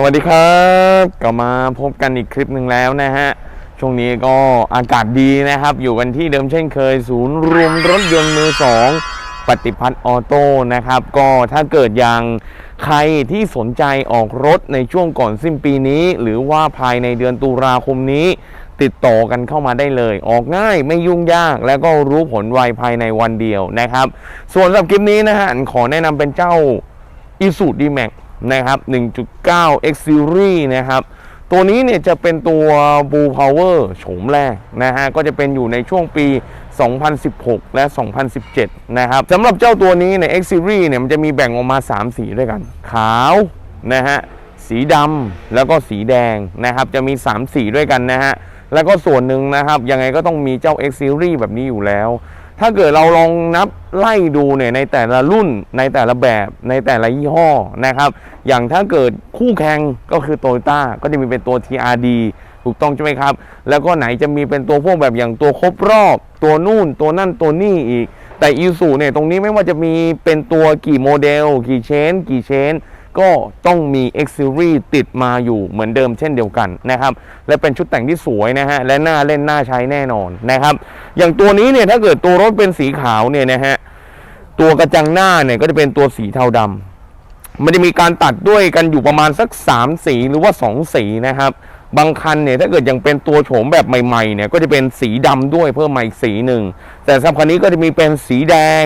สวัสดีครับกลับมาพบกันอีกคลิปหนึ่งแล้วนะฮะ ช่วงนี้ก็อากาศดีนะครับ อยู่กันที่เดิมเช่นเคย ศูนย์รวมรถยนต์มือสองปฏิพัฒน์ออโต้นะครับ ก็ถ้าเกิดอย่างใครที่สนใจออกรถในช่วงก่อนสิ้นปีนี้ หรือว่าภายในเดือนตุลาคมนี้ ติดต่อกันเข้ามาได้เลย ออกง่ายไม่ยุ่งยาก แล้วก็รู้ผลไวภายในวันเดียวนะครับ ส่วนสำหรับคลิปนี้นะฮะขอแนะนำเป็นเจ้า i s u d m a x นะครับ 1.9 X Series นะครับ ตัวนี้เนี่ยจะเป็นตัว Blue Power โฉมแรกนะฮะ ก็จะเป็นอยู่ในช่วงปี 2016 และ 2017 นะครับสำหรับเจ้าตัวนี้ใน X Series เนี่ยมันจะมีแบ่งออกมา 3 สีด้วยกัน ขาวนะฮะ สีดำแล้วก็สีแดงนะครับ จะมี 3 สีด้วยกันนะฮะ แล้วก็ส่วนหนึ่งนะครับ ยังไงก็ต้องมีเจ้า X Series แบบนี้อยู่แล้ว ถ้าเกิดเราลองนับไล่ดูเนี่ยในแต่ละรุ่นในแต่ละแบบในแต่ละยี่ห้อนะครับ อย่างถ้าเกิดคู่แข่งก็คือโตโยต้าก็จะมีเป็นตัว TRD ถูกต้องใช่ไหมครับ แล้วก็ไหนจะมีเป็นตัวพวกแบบอย่างตัวครบรอบ ตัวนู่นตัวนั่นตัวนี่อีก แต่อีซูเนี่ยตรงนี้ไม่ว่าจะมีเป็นตัวกี่โมเดล กี่เชน กี่เชน ก็ต้องมี X Series ติดมาอยู่เหมือนเดิมเช่นเดียวกันนะครับ และเป็นชุดแต่งที่สวยนะฮะ และน่าเล่นน่าใช้แน่นอนนะครับ อย่างตัวนี้เนี่ยถ้าเกิดตัวรถเป็นสีขาวเนี่ยนะฮะ ตัวกระจังหน้าเนี่ยก็จะเป็นตัวสีเทาดำมันจะมีการตัดด้วยกันอยู่ประมาณสัก 3 สีหรือว่า 2 สีนะครับบางคันเนี่ยถ้าเกิดยังเป็นตัวโฉมแบบใหม่ๆเนี่ยก็จะเป็นสีดำด้วยเพิ่มมาอีกสีหนึ่ง แต่สำหรับคันนี้ก็จะมีเป็นสีแดง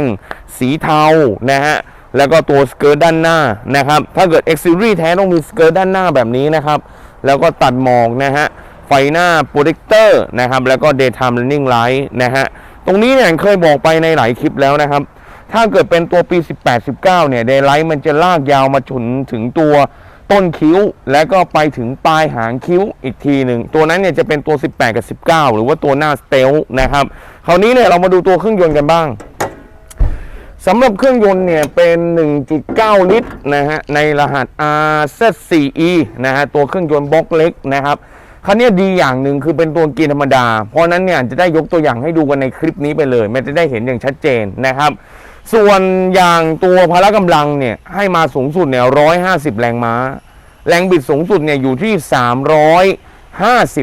สีเทานะฮะ แล้วก็ตัวสเกิร์ตด้านหน้านะครับ ถ้าเกิด X Series แท้ต้องมีสเกิร์ตด้านหน้าแบบนี้นะครับ แล้วก็ตัดหมอกนะฮะ ไฟหน้าโปรเจคเตอร์นะครับ แล้วก็ daytime running light นะฮะ ตรงนี้เนี่ยเคยบอกไปในหลายคลิปแล้วนะครับ ถ้าเกิดเป็นตัวปี 18-19 เนี่ย daylight มันจะลากยาวมาจนถึงตัวต้นคิ้ว แล้วก็ไปถึงปลายหางคิ้วอีกทีหนึ่ง ตัวนั้นเนี่ยจะเป็นตัว 18 กับ 19 หรือว่าตัวหน้าสเตลนะครับ คราวนี้เนี่ยเรามาดูตัวเครื่องยนต์กันบ้าง สำหรับเครื่องยนต์เนี่ยเป็น 1.9 ลิตรนะฮะในรหัส RZ4E นะฮะตัวเครื่องยนต์บล็อกเล็กนะครับคันนี้ดีอย่างหนึ่งคือเป็นตัวเกียร์ธรรมดา เพราะนั้นเนี่ยจะได้ยกตัวอย่างให้ดูกันในคลิปนี้ไปเลยมันจะได้เห็นอย่างชัดเจนนะครับ ส่วนอย่างตัวพละกำลังเนี่ยให้มาสูงสุดเนี่ย150แรงม้า แรงบิดสูงสุดเนี่ยอยู่ที่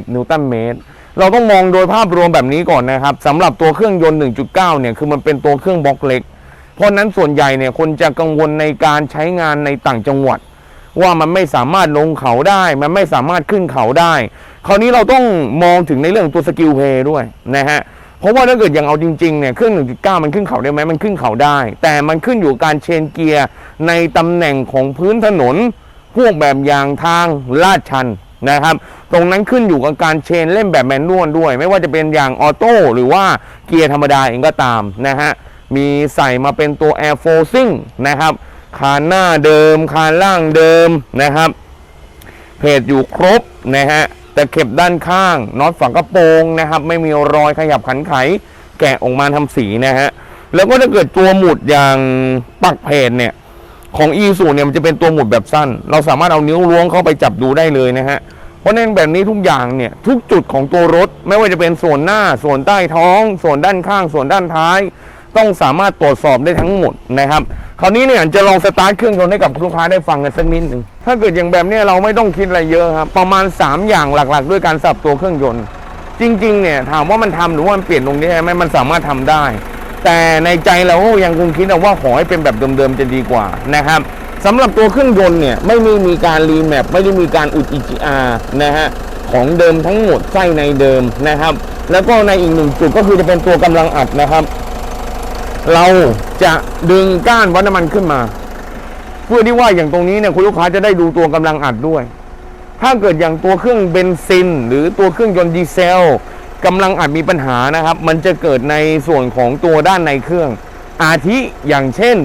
350นิวตันเมตร เราต้องมองโดยภาพรวมแบบนี้ก่อนนะครับสำหรับตัวเครื่องยนต์ 1.9 เนี่ยคือมันเป็นตัวเครื่องบล็อกเล็ก เพราะนั้นส่วนใหญ่เนี่ยคนจะกังวลในการใช้งานในต่างจังหวัด ว่ามันไม่สามารถลงเขาได้ มันไม่สามารถขึ้นเขาได้ คราวนี้เราต้องมองถึงในเรื่องตัวสกิลเพย์ด้วยนะฮะเพราะว่าถ้าเกิดอย่างเอาจริงๆเนี่ยเครื่อง1.9 มันขึ้นเขาได้ไหมมันขึ้นเขาได้ แต่มันขึ้นอยู่กับการเชนเกียร์ในตำแหน่งของพื้นถนนพวกแบบอย่างทางลาดชันนะครับ ตรงนั้นขึ้นอยู่กับการเชนเล่นแบบแมนนวลด้วย ไม่ว่าจะเป็นอย่างออโต้หรือว่าเกียร์ธรรมดาเองก็ตามนะฮะ มีใส่มาเป็นตัว Air Forcing นะครับ คานหน้าเดิม คานล่างเดิมนะครับ เพจอยู่ครบนะฮะแต่เข็บด้านข้างน็อตฝากระโปรงนะครับ ไม่มีรอยขยับขันไข แกะออกมาทำสีนะฮะแล้วก็ถ้าเกิดตัวหมุดอย่างปักเพจเนี่ยของอีสูเนี่ยมันจะเป็นตัวหมุดแบบสั้น เราสามารถเอานิ้วล้วงเข้าไปจับดูได้เลยนะฮะ เพราะฉะนั้นแบบนี้ทุกอย่างเนี่ยทุกจุดของตัวรถ ไม่ว่าจะเป็นส่วนหน้าส่วนใต้ท้อง ส่วนด้านข้าง ส่วนด้านท้าย ต้องสามารถตรวจสอบได้ทั้งหมดนะครับ คราวนี้เนี่ยจะลองสตาร์ทเครื่องยนต์ให้กับลูกค้าได้ฟังกันสักนิดหนึ่งถ้าเกิดอย่างแบบนี้เราไม่ต้องคิดอะไรเยอะครับ ประมาณ 3 อย่างหลักๆ ด้วยการสับตัวเครื่องยนต์ จริงๆเนี่ยถามว่ามันทำหรือว่ามันเปลี่ยนตรงนี้ไหมมันสามารถทำได้ แต่ในใจเราก็ยังคงคิดว่าขอให้เป็นแบบเดิมๆจะดีกว่านะครับสำหรับตัวเครื่องยนต์เนี่ยไม่ได้มีการรีแมปไม่ได้มีการอุด EGR นะฮะของเดิมทั้งหมดไส้ในเดิมนะครับ แล้วก็ในอีกหนึ่งจุดก็คือจะเป็นตัวกำลังอัดนะครับ เราจะดึงก้านวัดน้ำมันขึ้นมา เพื่อที่ว่าอย่างตรงนี้เนี่ยคุณลูกค้าจะได้ดูตัวกำลังอัดด้วย ถ้าเกิดอย่างตัวเครื่องเบนซิน หรือตัวเครื่องยนต์ดีเซลกำลังอาจมีปัญหานะครับ มันจะเกิดในส่วนของตัวด้านในเครื่อง อาทิอย่างเช่น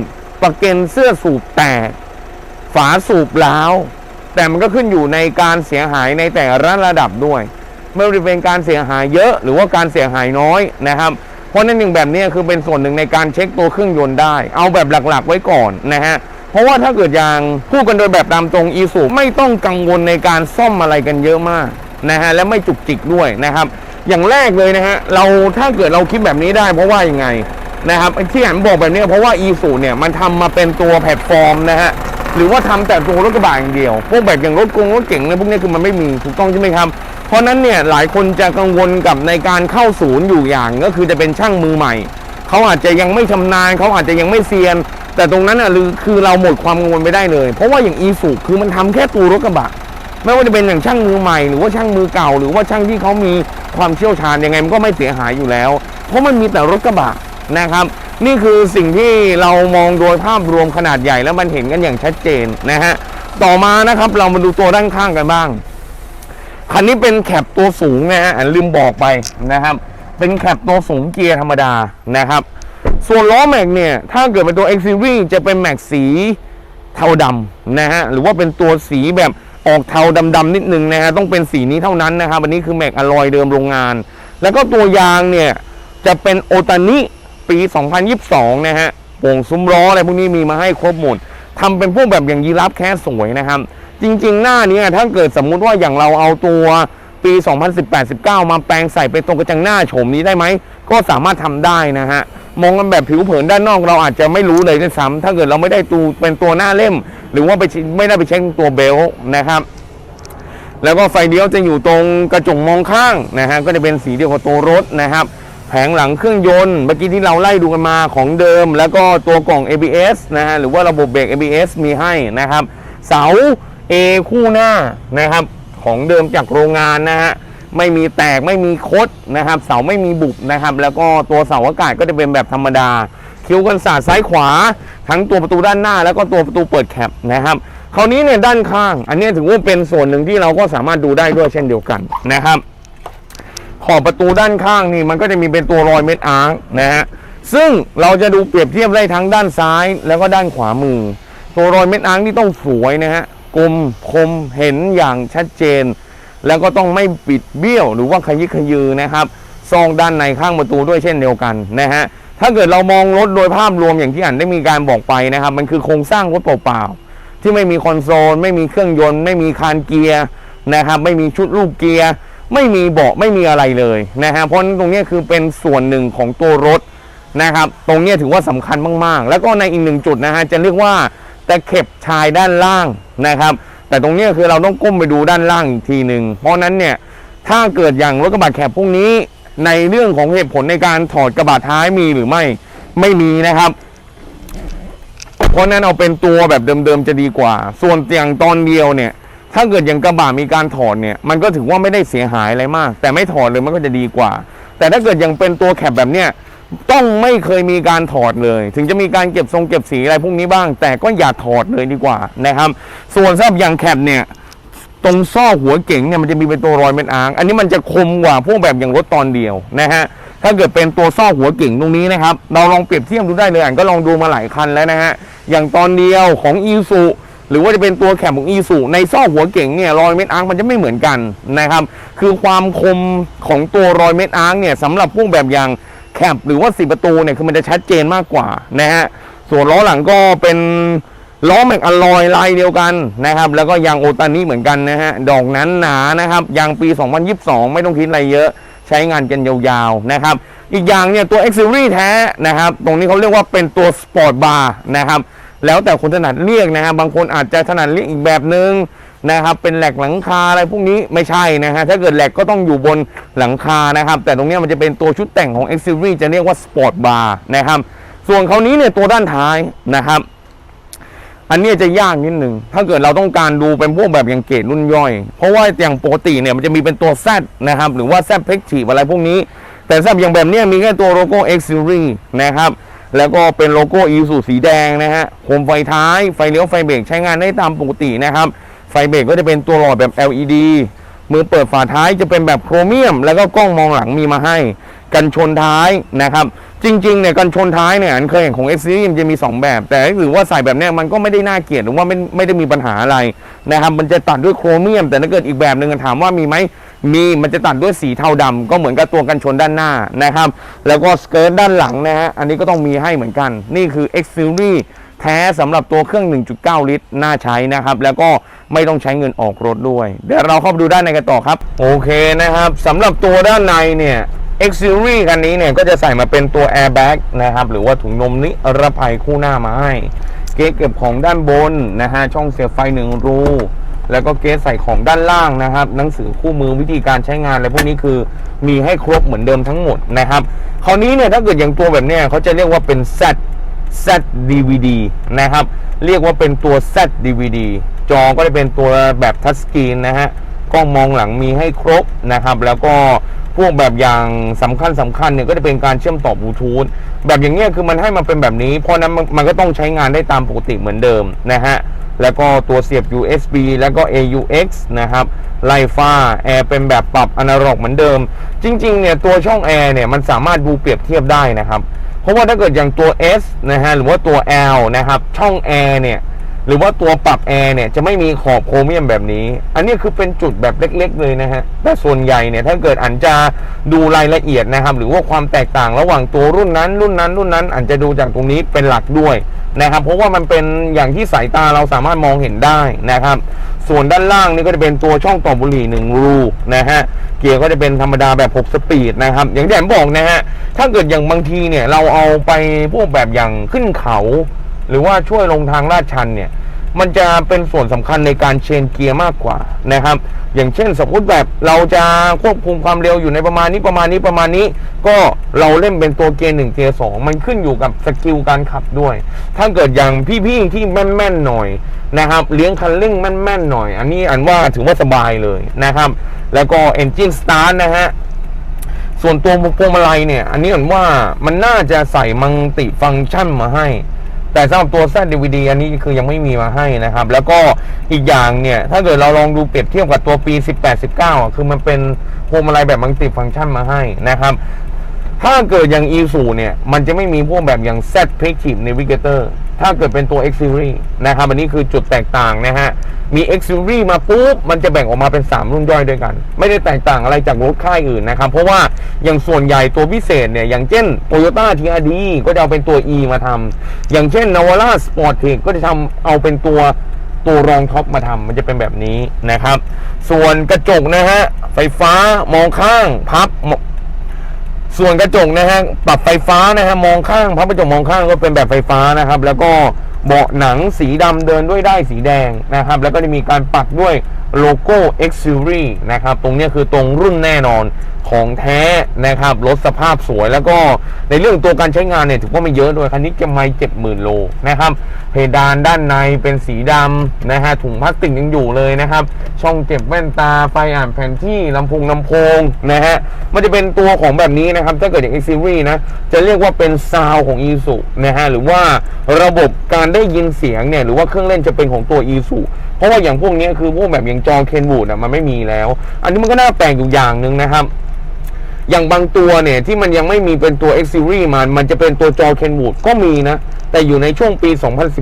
ประเกนเสื้อสูบแตก ฝาสูบล้าว แต่มันก็ขึ้นอยู่ในการเสียหายในแต่ละระดับด้วย ไม่ว่าจะเป็นการเสียหายเยอะหรือว่าการเสียหายน้อยนะครับ เพราะนั่นหนึ่งแบบนี้คือเป็นส่วนหนึ่งในการเช็คตัวเครื่องยนต์ได้ เอาแบบหลักๆ ไว้ก่อนนะฮะเพราะว่าถ้าเกิดยางพูดกันโดยแบบตามตรงอีสุไม่ต้องกังวลในการซ่อมอะไรกันเยอะมากนะฮะและไม่จุกจิกด้วยนะครับ อย่างแรกเลยนะฮะเราถ้าเกิดเราคิดแบบนี้ได้ เพราะว่ายังไงนะครับที่หันบอกแบบนี้เพราะว่าอีสุเนี่ยมันทำมาเป็นตัวแพลตฟอร์มนะฮะหรือว่าทำแต่ตัวรถกระบะอย่างเดียว พวกแบบอย่างรถกงรถเก๋งเนี่ยพวกนี้คือมันไม่มีถูกต้องใช่ไหมครับ ราะนั้นเนี่ยหลายคนจะกังวลกับในการเข้าศูนย์อยู่อย่างก็คือจะเป็นช่างมือใหม่ เขาอาจจะยังไม่ชำนาญเขาอาจจะยังไม่เซียน แต่ตรงนั้นอะคือคือเราหมดความกังวลไปได้เลย เพราะว่าอย่างอีสุคือมันทำแค่ตัวรถกระบะไม่ว่าจะเป็นอย่างช่างมือใหม่หรือว่าช่างมือเก่า หรือว่าช่างที่เขามีความเชี่ยวชาญยังไงมันก็ไม่เสียหายอยู่แล้ว เพราะมันมีแต่รถกระบะนะครับ นี่คือสิ่งที่เรามองโดยภาพรวมขนาดใหญ่แล้วมันเห็นกันอย่างชัดเจนนะฮะต่อมานะครับเรามาดูตัวด้านข้างกันบ้าง คันนี้เป็นแคปตัวสูงนะฮะอันลืมบอกไปนะครับ เป็นแคปตัวสูงเกียร์ธรรมดานะครับ ส่วนล้อแม็กเนี่ย ถ้าเกิดเป็นตัว X Series จะเป็นแม็กสีเทาดำนะฮะ หรือว่าเป็นตัวสีแบบออกเทาดำๆนิดนึงนะฮะ ต้องเป็นสีนี้เท่านั้นนะครับ อันนี้คือแม็กอลอยเดิมโรงงาน แล้วก็ตัวยางเนี่ย จะเป็นโอตานิปี 2022 นะฮะโป่งซุ้มล้ออะไรพวกนี้มีมาให้ครบหมดทำเป็นพวกแบบอย่างยีราฟแค่สวยนะครับ จริง ๆ หน้าเนี้ถ้าเกิดสมมุติว่าอย่างเราเอาตัวปี 2018-19 มาแปลงใส่เป็นตรงกระจังหน้าโฉมนี้ได้ไหม ก็สามารถทำได้นะฮะ มองกันแบบผิวเผินด้านนอกเราอาจจะไม่รู้เลยด้วยซ้ำถ้าเกิดเราไม่ได้ตูเป็นตัวหน้าเล่ม หรือว่าไปไม่ได้ไปเช็คตัวเบลต์นะครับ แล้วก็ไฟเลี้ยวจะอยู่ตรงกระจกมองข้างนะฮะก็จะเป็นสีเดียวกับตัวรถนะครับแผงหลังเครื่องยนต์เมื่อกี้ที่เราไล่ดูกันมาของเดิม แล้วก็ตัวกล่อง ABS นะฮะหรือว่าระบบเบรก ABS มีให้นะครับ เสา A คู่หน้านะครับของเดิมจากโรงงานนะฮะไม่มีแตกไม่มีคดนะครับ เสาไม่มีบุบนะครับ แล้วก็ตัวเสาอากาศก็จะเป็นแบบธรรมดา คิ้วกันศาสตร์ซ้ายขวา ทั้งตัวประตูด้านหน้า แล้วก็ตัวประตูเปิดแคปนะครับคราวนี้เนี่ยด้านข้าง อันนี้ถือว่าเป็นส่วนหนึ่งที่เราก็สามารถดูได้ด้วยเช่นเดียวกันนะครับ ขอบประตูด้านข้างนี่มันก็จะมีเป็นตัวรอยเม็ดอาร์นะฮะซึ่งเราจะดูเปรียบเทียบได้ทั้งด้านซ้ายแล้วก็ด้านขวามือ ตัวรอยเม็ดอาร์นี่ต้องสวยนะฮะ กลมคมเห็นอย่างชัดเจน แล้วก็ต้องไม่ปิดเบี้ยวหรือว่าขยิกขยือนะครับซองด้านในข้างประตูด้วยเช่นเดียวกันนะฮะถ้าเกิดเรามองรถโดยภาพรวมอย่างที่อ่านได้มีการบอกไปนะครับ มันคือโครงสร้างรถเปล่าๆที่ไม่มีคอนโซลไม่มีเครื่องยนต์ ไม่มีคานเกียร์นะครับ ไม่มีชุดลูกเกียร์ไม่มีเบาะไม่มีอะไรเลยนะฮะเพราะตรงนี้คือเป็นส่วนหนึ่งของตัวรถนะครับ ตรงนี้ถือว่าสำคัญมากๆ แล้วก็ในอีกหนึ่งจุดนะฮะจะเรียกว่า ตะเข็บชายด้านล่างนะครับ แต่ตรงนี้คือเราต้องก้มไปดูด้านล่างอีกทีหนึ่งเพราะนั้นเนี่ยถ้าเกิดอย่างรถกระบะแคบพวกนี้ ในเรื่องของเหตุผลในการถอดกระบะท้ายมีหรือไม่ไม่มีนะครับ เพราะนั้นเอาเป็นตัวแบบเดิมๆจะดีกว่า ส่วนอย่างตอนเดียวเนี่ย ถ้าเกิดอย่างกระบะมีการถอดเนี่ย มันก็ถือว่าไม่ได้เสียหายอะไรมาก แต่ไม่ถอดเลยมันก็จะดีกว่า แต่ถ้าเกิดยังเป็นตัวแคปแบบเนี้ย ต้องไม่เคยมีการถอดเลย ถึงจะมีการเก็บทรงเก็บสีอะไรพวกนี้บ้าง แต่ก็อย่าถอดเลยดีกว่านะครับ ส่วนสำหรับอย่างแคปเนี่ยตรงซอกหัวเก๋งเนี่ยมันจะมีเป็นตัวรอยเป็นอาง อันนี้มันจะคมกว่าพวกแบบอย่างรถตอนเดียวนะฮะถ้าเกิดเป็นตัวซอกหัวเก๋งตรงนี้นะครับเราลองเปรียบเทียบดูได้เลยอ่านก็ลองดูมาหลายคันแล้วนะฮะอย่างตอนเดียวของอีซูหรือว่าจะเป็นตัวแคมของอีซูในซอกหัวเก๋งเนี่ยรอยเม็ดอาร์คมันจะไม่เหมือนกันนะครับ คือความคมของตัวรอยเม็ดอาร์คเนี่ยสำหรับพวกแบบอย่าง แคปหรือว่าสีประตูเนี่ยคือมันจะชัดเจนมากกว่านะฮะส่วนล้อหลังก็เป็นล้อแม็กอลลอยลายเดียวกันนะครับ แล้วก็ยางโอตานิเหมือนกันนะฮะดอกนั้นหนานะครับยางปี 2022 ไม่ต้องคิดอะไรเยอะใช้งานกันยาวๆนะครับ อีกอย่างเนี่ยตัว X Series แท้นะครับ ตรงนี้เขาเรียกว่าเป็นตัวสปอร์ตบาร์นะครับ แล้วแต่คนถนัดเรียกนะครับบางคนอาจจะถนัดเรียกอีกแบบนึง นะครับเป็นแหลกหลังคาอะไรพวกนี้ไม่ใช่นะฮะถ้าเกิดแหลกก็ต้องอยู่บนหลังคานะครับแต่ตรงนี้มันจะเป็นตัวชุดแต่งของ X Series จะเรียกว่าสปอร์ตบาร์นะครับส่วนครานี้เนี่ยตัวด้านท้ายนะครับ อันนี้จะยากนิดหนึ่งถ้าเกิดเราต้องการดูเป็นพวกแบบอย่างเกรดรุ่นย่อย เพราะว่าอย่างปกติเนี่ยมันจะมีเป็นตัว Z นะครับหรือว่า Z p e c t i v e อะไรพวกนี้ แต่สำหรับอย่างแบบนี้มีแค่ตัวโลโก้ X Series นะครับแล้วก็เป็นโลโก้ e s u สีแดงนะฮะโคมไฟท้ายไฟเลี้ยวไฟเบรกใช้งานได้ตามปกตินะครับ ฟเบรกก็จะเป็นตัวหลอดแบบ LED มือเปิดฝาท้ายจะเป็นแบบโครเมียม แล้วก็กล้องมองหลังมีมาให้ กันชนท้ายนะครับ จริงๆเนี่ยกันชนท้ายเนี่ยอันเคยเห็นของ X Series มันจะมี 2 แบบ แต่ถือว่าใส่แบบเนี้ยมันก็ไม่ได้น่าเกลียดหรือว่าไม่ไม่ได้มีปัญหาอะไรนะครับมันจะตัดด้วยโครเมียม แต่ถ้าเกิดอีกแบบหนึ่งถามว่ามีไหมมีมันจะตัดด้วยสีเทาดำก็เหมือนกับตัวกันชนด้านหน้านะครับ แล้วก็สเกิร์ตด้านหลังนะฮะอันนี้ก็ต้องมีให้เหมือนกันนี่คือ X Series แท้สำหรับตัวเครื่อง 1.9 ลิตร น่าใช้นะครับ แล้วก็ไม่ต้องใช้เงินออกรถด้วย เดี๋ยวเราเข้าไปดูด้านในกันต่อครับ โอเคนะครับสำหรับตัวด้านในเนี่ย X Series คันนี้เนี่ยก็จะใส่มาเป็นตัว airbag นะครับ หรือว่าถุงลมนิรภัยคู่หน้ามาให้ เกสเก็บของด้านบนนะฮะ ช่องเสียบไฟหนึ่งรู แล้วก็เกสใส่ของด้านล่างนะครับ หนังสือคู่มือวิธีการใช้งานอะไรพวกนี้คือมีให้ครบเหมือนเดิมทั้งหมดนะครับ คราวนี้เนี่ยถ้าเกิดอย่างตัวแบบเนี้ยเขาจะเรียกว่าเป็น Z Z DVD นะครับ เรียกว่าเป็นตัว Z DVD จอก็จะเป็นตัวแบบทัชสกรีนนะฮะกล้องมองหลังมีให้ครบนะครับ แล้วก็พวกแบบอย่างสำคัญสำคัญเนี่ยก็จะเป็นการเชื่อมต่อบลูทูธแบบอย่างเงี้ยคือมันให้มันเป็นแบบนี้ เพราะนั้นมันมันก็ต้องใช้งานได้ตามปกติเหมือนเดิมนะฮะแล้วก็ตัวเสียบ USB แล้วก็ AUX นะครับไลฟ้าแอร์เป็นแบบปรับอนาล็อกเหมือนเดิม จริงๆเนี่ยตัวช่องแอร์เนี่ยมันสามารถดูเปรียบเทียบได้นะครับ เพราะว่าถ้าเกิดอย่างตัว S นะฮะหรือว่าตัว L นะครับช่องแอร์เนี่ย หรือว่าตัวปรับแอร์เนี่ยจะไม่มีขอบโครเมียมแบบนี้ อันนี้คือเป็นจุดแบบเล็ก ๆ เลยนะฮะ แต่ส่วนใหญ่เนี่ยถ้าเกิดอันจะดูรายละเอียดนะครับ หรือว่าความแตกต่างระหว่างตัวรุ่นนั้น รุ่นนั้น รุ่นนั้นอันจะดูจากตรงนี้เป็นหลักด้วยนะครับ เพราะว่ามันเป็นอย่างที่สายตาเราสามารถมองเห็นได้นะครับ ส่วนด้านล่างนี่ก็จะเป็นตัวช่องต่อบุหรี่หนึ่งรูนะฮะ เกียร์ก็จะเป็นธรรมดาแบบ 6 สปีดนะครับ อย่างที่แอมบอกนะฮะ ถ้าเกิดอย่างบางทีเนี่ยเราเอาไปพวกแบบอย่างขึ้นเขา หรือว่าช่วยลงทางลาดชันเนี่ยมันจะเป็นส่วนสำคัญในการเชนเกียร์มากกว่านะครับ อย่างเช่นสมมติแบบเราจะควบคุมความเร็วอยู่ในประมาณนี้ประมาณนี้ประมาณนี้ ก็เราเล่นเป็นตัวเกียร์หนึ่งเกียร์สองมันขึ้นอยู่กับสกิลการขับด้วย ถ้าเกิดอย่างพี่ๆที่แม่นๆหน่อยนะครับ เลี้ยงคันเร่งแม่นๆหน่อย อันนี้อันว่าถือว่าสบายเลยนะครับ แล้วก็ Engine Start นะฮะส่วนตัวพวงมาลัยเนี่ย อันนี้เหมือนว่ามันน่าจะใส่มังติฟังก์ชันมาให้ แต่สำหรับตัว Z DVD อันนี้คือยังไม่มีมาให้นะครับ แล้วก็อีกอย่างเนี่ย ถ้าเกิดเราลองดูเปรียบเทียบกับตัวปี 18 19อะคือมันเป็นพวงมาลัยแบบมัลติฟังก์ชันมาให้นะครับถ้าเกิดอย่าง e s u เนี่ย มันจะไม่มีพวกแบบอย่าง Z p r e c t i v e Navigator ถ้าเกิดเป็นตัว X Series นะครับอันนี้คือจุดแตกต่างนะฮะ มี X Series มาปุ๊บ มันจะแบ่งออกมาเป็น 3 รุ่นย่อยด้วยกัน ไม่ได้แตกต่างอะไรจากรถค่ายอื่นนะครับ เพราะว่าอย่างส่วนใหญ่ตัวพิเศษเนี่ย อย่างเช่น Toyota TRD ก็จะเอาเป็นตัว E มาทำอย่างเช่น Navara Sportec ก็จะทำเอาเป็นตัวตัวรองท็อปมาทำมันจะเป็นแบบนี้นะครับ ส่วนกระจกนะฮะ ไฟฟ้ามองข้างพับ ส่วนกระจกนะฮะปรับไฟฟ้านะฮะมองข้างพับกระจกมองข้างก็เป็นแบบไฟฟ้านะครับ แล้วก็เบาะหนังสีดำเดินด้วยได้สีแดงนะครับ แล้วก็จะมีการปักด้วย โลโก้ X Series นะครับ ตรงนี้คือตรงรุ่นแน่นอนของแท้นะครับรถสภาพสวยแล้วก็ในเรื่องตัวการใช้งานเนี่ยถือว่าไม่เยอะด้วยคันนี้จะไม่เจ็ดหมื่นโลนะครับ เพดานด้านในเป็นสีดำนะฮะถุงพลาสติกยังอยู่เลยนะครับ ช่องเก็บแว่นตาไฟอ่านแผนที่ลำโพงลำโพงนะฮะมันจะเป็นตัวของแบบนี้นะครับ ถ้าเกิดอย่าง X Series นะ จะเรียกว่าเป็นซาวของ e s u นะฮะหรือว่าระบบการได้ยินเสียงเนี่ยหรือว่าเครื่องเล่นจะเป็นของตัว e s u เพราะว่าอย่างพวกนี้คือพวกแบบอย่างจอเคนวูดอะมันไม่มีแล้ว อันนี้มันก็น่าแปลกอยู่อย่างหนึ่งนะครับอย่างบางตัวเนี่ยที่มันยังไม่มีเป็นตัว X Series มันมันจะเป็นตัวจอเคนวูดก็มีนะ แต่อยู่ในช่วงปี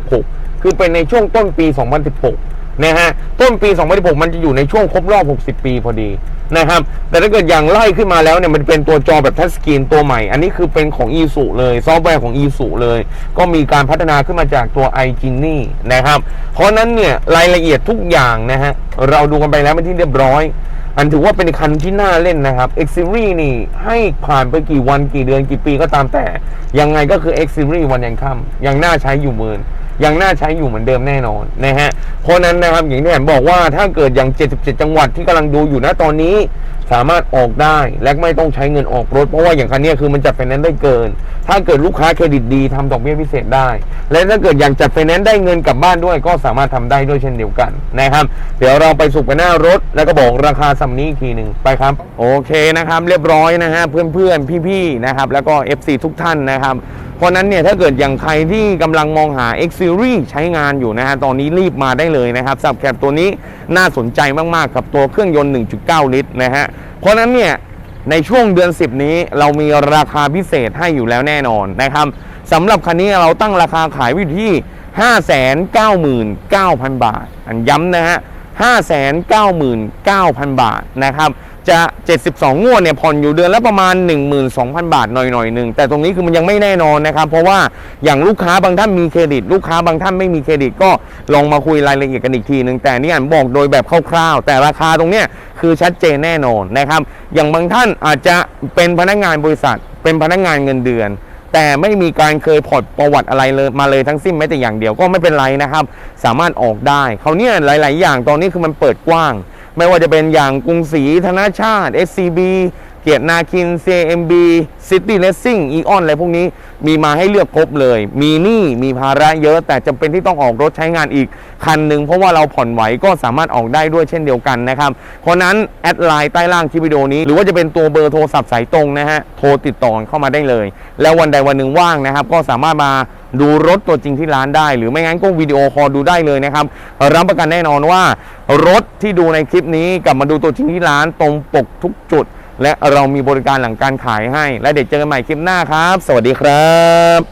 2016 คือเป็นในช่วงต้นปี 2016 นะฮะต้นปี 2016 มันจะอยู่ในช่วงครบรอบ 60 ปีพอดีนะครับ แต่ถ้าเกิดอย่างไล่ขึ้นมาแล้วเนี่ยมันเป็นตัวจอแบบทัชสกรีนตัวใหม่ อันนี้คือเป็นของ e s u เลย ซอฟต์แวร์ของ e s u เลย ก็มีการพัฒนาขึ้นมาจากตัว i g n i นะครับ เพราะนั้นเนี่ยรายละเอียดทุกอย่างนะฮะ เราดูกันไปแล้วเป็นที่เรียบร้อย อันถือว่าเป็นคันที่น่าเล่นนะครับ X Series นี่ให้ผ่านไปกี่วันกี่เดือนกี่ปีก็ตามแต่ ยังไงก็คือ X Series วันยังค่ำยังน่าใช้อยู่หมื่น ยังน่าใช้อยู่เหมือนเดิมแน่นอนนะฮะเพราะนั้นนะครับอย่างที่แอมบอกว่าถ้าเกิดอย่าง 77 จังหวัดที่กำลังดูอยู่นะตอนนี้สามารถออกได้และไม่ต้องใช้เงินออกรถ เพราะว่าอย่างคันนี้คือมันจัดไฟแนนซ์ได้เกิน ถ้าเกิดลูกค้าเครดิตดีทำดอกเบี้ยพิเศษได้ และถ้าเกิดอย่ากจัดไฟแนนซ์ได้เงินกลับบ้านด้วย ก็สามารถทำได้ด้วยเช่นเดียวกันนะครับ เดี๋ยวเราไปสุกกันหน้ารถ แล้วก็บอกราคาสัมนี้อีกทีหนึ่งไปครับ โอเคนะครับ เรียบร้อยนะฮะเพื่อนๆพี่ๆนะครับแล้วก็ FC ทุกท่านนะครับ ราะนั้นเนี่ยถ้าเกิดอย่างใครที่กำลังมองหา X Series ใช้งานอยู่นะฮะตอนนี้รีบมาได้เลยนะครับสับแคปตัวนี้น่าสนใจมากๆกับตัวเครื่องยนต์ 1.9 ลิตรนะฮะเพราะนั้นเนี่ยในช่วงเดือน 10 นี้เรามีราคาพิเศษให้อยู่แล้วแน่นอนนะครับสำหรับคันนี้เราตั้งราคาขายว้อยู่ที่599,000 บาท อันย้ำนะฮะ599,000 บาทนะครับ จะ 72 งวดเนี่ยผ่อนอยู่เดือนละประมาณ 12,000 บาทหน่อยๆหนึ่งแต่ตรงนี้คือมันยังไม่แน่นอนนะครับ เพราะว่าอย่างลูกค้าบางท่านมีเครดิต ลูกค้าบางท่านไม่มีเครดิตก็ลองมาคุยรายละเอียดกันอีกทีหนึ่งแต่นี่อ่านบอกโดยแบบคร่าวๆ แต่ราคาตรงเนี้ยคือชัดเจนแน่นอนนะครับ อย่างบางท่านอาจจะเป็นพนักงานบริษัท เป็นพนักงานเงินเดือนแต่ไม่มีการเคยพอร์ตประวัติอะไรเลยมาเลยทั้งสิ้นแม้แต่อย่างเดียวก็ไม่เป็นไรนะครับ สามารถออกได้เขาเนี่ยหลาย ๆ อย่างตอนนี้คือมันเปิดกว้าง ไม่ว่าจะเป็นอย่างกรุงศรีธนาชาติ SCB เกียรตินาคิน CMB City Racing อีออนอะไรพวกนี้มีมาให้เลือกครบเลย มีหนี้มีภาระเยอะ แต่จำเป็นที่ต้องออกรถใช้งานอีกคันหนึ่งเพราะว่าเราผ่อนไหวก็สามารถออกได้ด้วยเช่นเดียวกันนะครับ เพราะนั้น แอดไลน์ใต้ล่างคลิปวิดีโอนี้ หรือว่าจะเป็นตัวเบอร์โทรศัพท์สายตรงนะฮะโทรติดต่อเข้ามาได้เลย แล้ววันใดวันหนึ่งว่างนะครับ ก็สามารถมาดูรถตัวจริงที่ร้านได้ หรือไม่งั้นก็วิดีโอคอลดูได้เลยนะครับรับประกันแน่นอนว่ารถที่ดูในคลิปนี้กลับมาดูตัวจริงที่ร้านตรงปกทุกจุด และเรามีบริการหลังการขายให้ และเดี๋ยวเจอกันใหม่คลิปหน้าครับ สวัสดีครับ